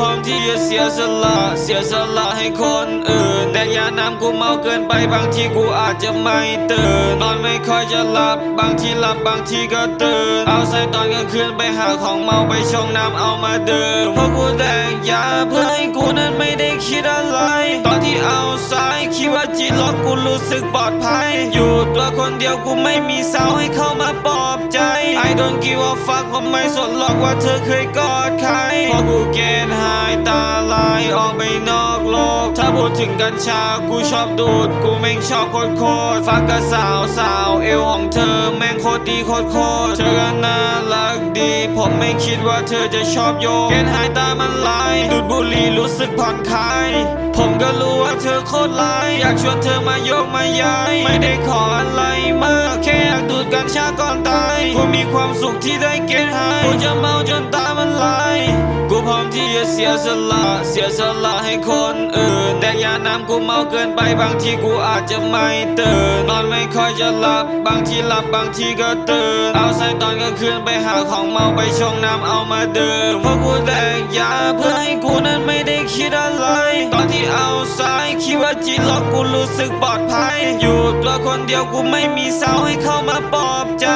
พร้อมที่จะเสียสละเสียสละให้คนอื่น แต่ยาน้ำกูเมาเกินไปบางทีกูอาจจะไม่ตื่นนอนไม่ค่อยจะหลับบางทีหลับบางทีก็ตื่น เอาใส่ตอนกลางคืนไปหาของเมาไปชงน้ำเอามาดื่มเพราะกูแดกยาเพื่อให้กูนั้นไม่ได้คิดอะไร ตอนที่เอาสายคิดว่าจีล็อกกูรู้สึกปลอดภัย อยู่ตัวคนเดียวกูไม่มีสาวให้เข้ามาปลอบ don't give a fuck ผมไม่สนหรอกว่าเธอเคยกอดใครเพราะกูเกณฑ์หายตาลายออกไปนอกโลก ถ้าพูดถึงกัญชา กูชอบดูด กูแม่งชอบโคตรโคตรฟักกับสาวสาว เอวของเธอแม่งโคตรดีโคตรโคตรเธอก็น่ารักดี ผมไม่คิดว่าเธอจะชอบโยกเกณฑ์หายตามันลายดูดบุหรี่รู้สึกผ่อนคลาย ผมก็รู้ว่าเธอโคตรลาย อยากชวนเธอมาโยกมาย้าย ไม่ได้ขออะไรมาก แค่อยากดูดกัญชาก่อนตายกูมีความสุขที่ได้เกณฑ์หายกูจะเมาจนตามันลาย กูพร้อมที่จะเสียสละเสียสละให้คนอื่น แต่ยาน้ำกูเมาเกินไปบางทีกูอาจจะไม่ตื่นนอนไม่ค่อยจะหลับ บางทีหลับบางทีก็ตื่น เอาใส่ตอนกลางคืนไปหาของเมาไปชงน้ำเอามาดื่มเพราะกูแดกยาเพื่อให้กูนั้นไม่ได้คิดอะไร คิดว่าจีล็อกกูรู้สึกปลอดภัย อยู่ตัวคนเดียวกูไม่มีสาวให้เข้ามาปลอบใจ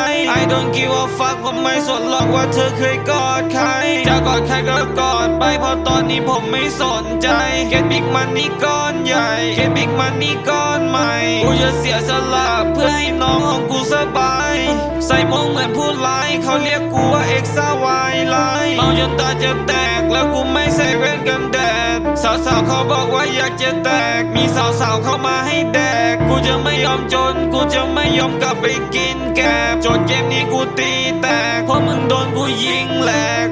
I don't give a fuck ผมไม่สนหรอกว่าเธอเคยกอดใคร จะกอดใครก็กอดไปเพราะตอนนี้ผมไม่สนใจเก็ตบิ๊กมันนี่ก้อนใหญ่เก็ตบิ๊กมันนี่ก้อนใหม่ กูจะเสียสละเพื่อให้น้องของกูสบาย ใส่โมงเหมือนผู้ร้ายเขาเรียกกูว่าเอ็กซ์วายไลเมาจนตาจะแตกแล้วกูไม่ใส่แว่นกันแดด สาวเขาบอกว่าอยากจะแตก มีสาวสาวเข้ามาให้แดก กูจะไม่ยอมจน กูจะไม่ยอมกลับไปกินแกบโจทย์เกมนี้กูตีแตก เพราะมึงโดนกูยิงแหลก